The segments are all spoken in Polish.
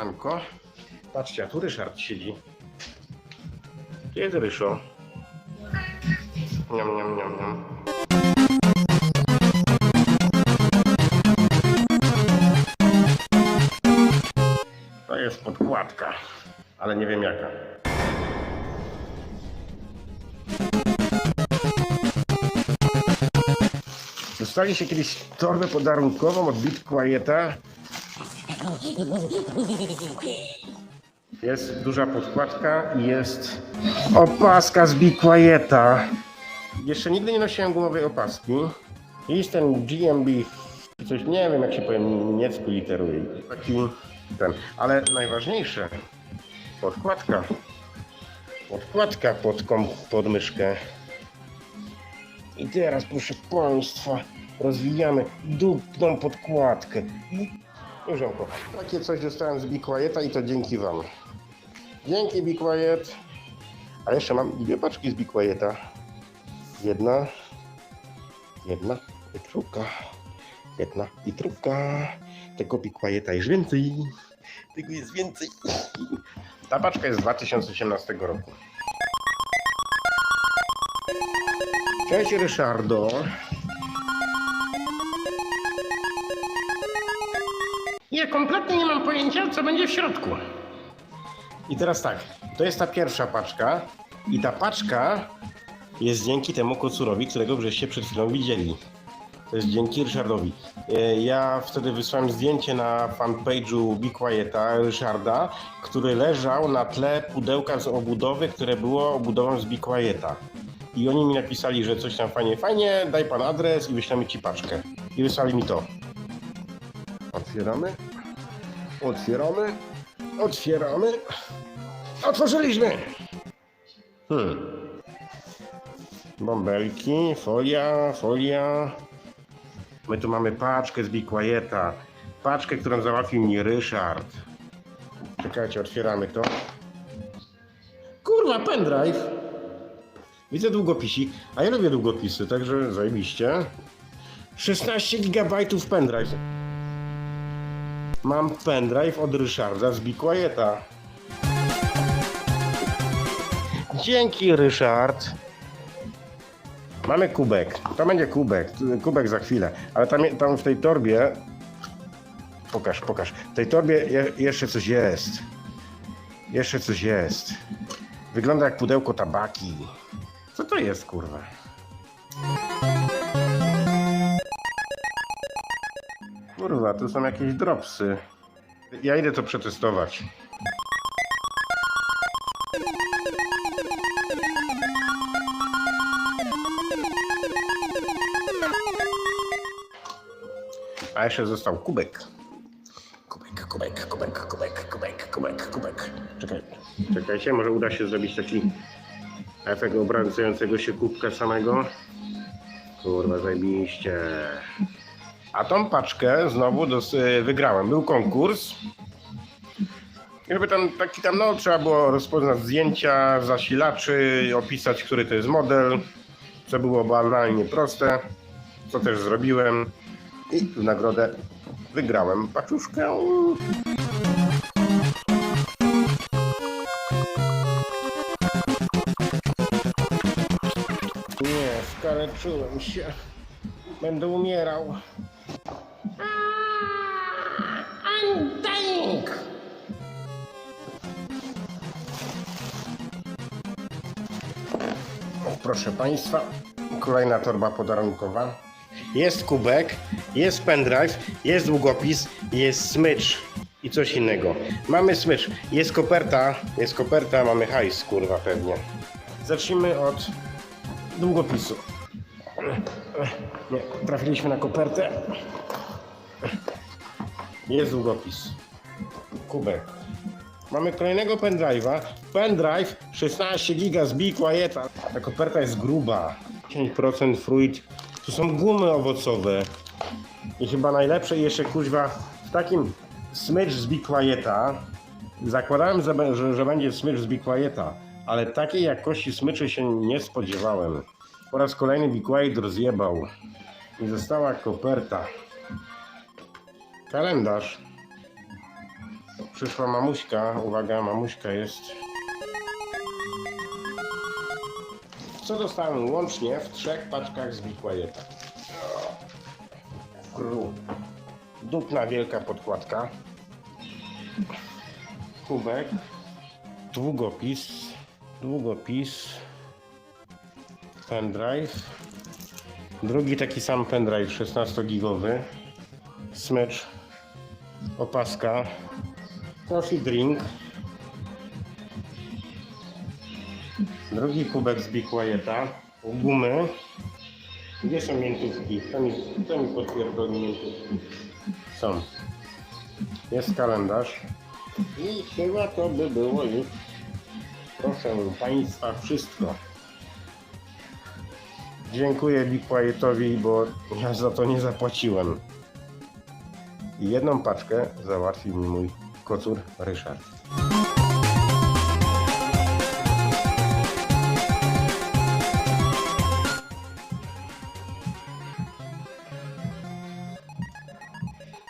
siemanko. Patrzcie, a tu Ryszard siedzi. Gdzie jest Ryszo? Niam, niam, niam, niam. To jest podkładka, ale nie wiem jaka. Dostaliście kiedyś torbę podarunkową od Beat Quieta. Jest duża podkładka i jest opaska z Be. Jeszcze nigdy nie nosiłem gumowej opaski. Jest ten GMB, coś nie wiem jak się po niemiecku literuje. Taki ten, ale najważniejsze, podkładka. Podkładka pod, kom, pod myszkę. I teraz proszę Państwa, rozwijamy dupną podkładkę. Dużo Takie coś dostałem z Be i to dzięki Wam. Dzięki Be. A jeszcze mam dwie paczki z Be. Jedna, jedna i druga, jedna i druga. Tego Be Quieta jest więcej. Tego jest więcej. Ta paczka jest z 2018 roku. Cześć Ryszardo. Ja kompletnie nie mam pojęcia, co będzie w środku. I teraz tak, to jest ta pierwsza paczka i ta paczka jest dzięki temu kocurowi, którego żeście przed chwilą widzieli. To jest dzięki Ryszardowi. E, Ja wtedy wysłałem zdjęcie na fanpage'u Be Quieta Ryszarda, który leżał na tle pudełka z obudowy, które było obudową z Be Quieta. I oni mi napisali, że coś tam fajnie, fajnie, daj pan adres i wyślemy ci paczkę. I wysłali mi to. Otwieramy. Otwieramy. Otwieramy. Otworzyliśmy! Hmm. Bąbelki, folia, folia. My tu mamy paczkę z Be Quieta. Paczkę, którą załatwił mi Ryszard. Czekajcie, otwieramy to. Kurwa, pendrive! Widzę długopisik, a ja lubię długopisy, także zajebiście. 16 GB pendrive. Mam pendrive od Ryszarda z Be Quieta. Dzięki Ryszard. Mamy kubek. To będzie kubek. Kubek za chwilę. Ale tam, tam w tej torbie. Pokaż, pokaż. W tej torbie je, jeszcze coś jest. Jeszcze coś jest. Wygląda jak pudełko tabaki. Co to jest, kurwa? Kurwa, tu są jakieś dropsy. Ja idę to przetestować. A jeszcze został kubek. Kubek, kubek, kubek, kubek, kubek, kubek, kubek. Czekaj, czekajcie, może uda się zrobić taki efekt obracającego się kubka samego. Kurwa, zajebiście. A tą paczkę znowu dos- y, wygrałem. Był konkurs. Żeby tam taki tam, no trzeba było rozpoznać zdjęcia, zasilaczy, opisać, który to jest model, co było banalnie proste, co też zrobiłem. I w nagrodę wygrałem paczuszkę. Nie, skaleczyłem się. Będę umierał. Dying! Proszę Państwa, kolejna torba podarunkowa. Jest kubek, jest pendrive, jest długopis, jest smycz i coś innego. Mamy smycz, jest koperta, jest koperta, mamy hajs, kurwa pewnie. Zacznijmy od długopisu. Nie, trafiliśmy na kopertę. Jest długopis. Kubek. Mamy kolejnego pendrive'a. Pendrive 16 giga z Be Quieta. Ta koperta jest gruba. 10% fruit. Tu są gumy owocowe. I chyba najlepsze jeszcze kuźwa w takim smycz z Be Quieta. Zakładałem, że, że, że będzie smycz z Be Quieta, ale takiej jakości smyczy się nie spodziewałem. Po raz kolejny Be Quiet rozjebał. I została koperta. Kalendarz. Przyszła mamuśka, uwaga, mamuśka jest. Co dostałem łącznie w trzech paczkach z Big Kru. Dupna wielka podkładka. Kubek. Długopis. Długopis. Pendrive. Drugi taki sam pendrive 16-gigowy. Smycz. Opaska. Coffee drink. Drugi kubek z Big Quieta. Gumy. Gdzie są miętówki? Kto mi, kto mi miętówki? Są. Jest kalendarz. I chyba to by było już, proszę Państwa, wszystko. Dziękuję Big Quietowi, bo ja za to nie zapłaciłem. I jedną paczkę załatwił mi mój kocur Ryszard.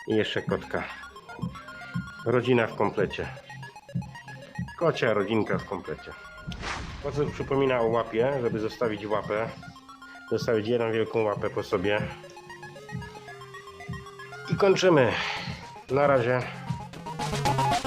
I jeszcze kotka. Rodzina w komplecie. Kocia rodzinka w komplecie. Kocur przypomina o łapie, żeby zostawić łapę. Zostawić jedną wielką łapę po sobie. I kończymy. Na razie. Bye.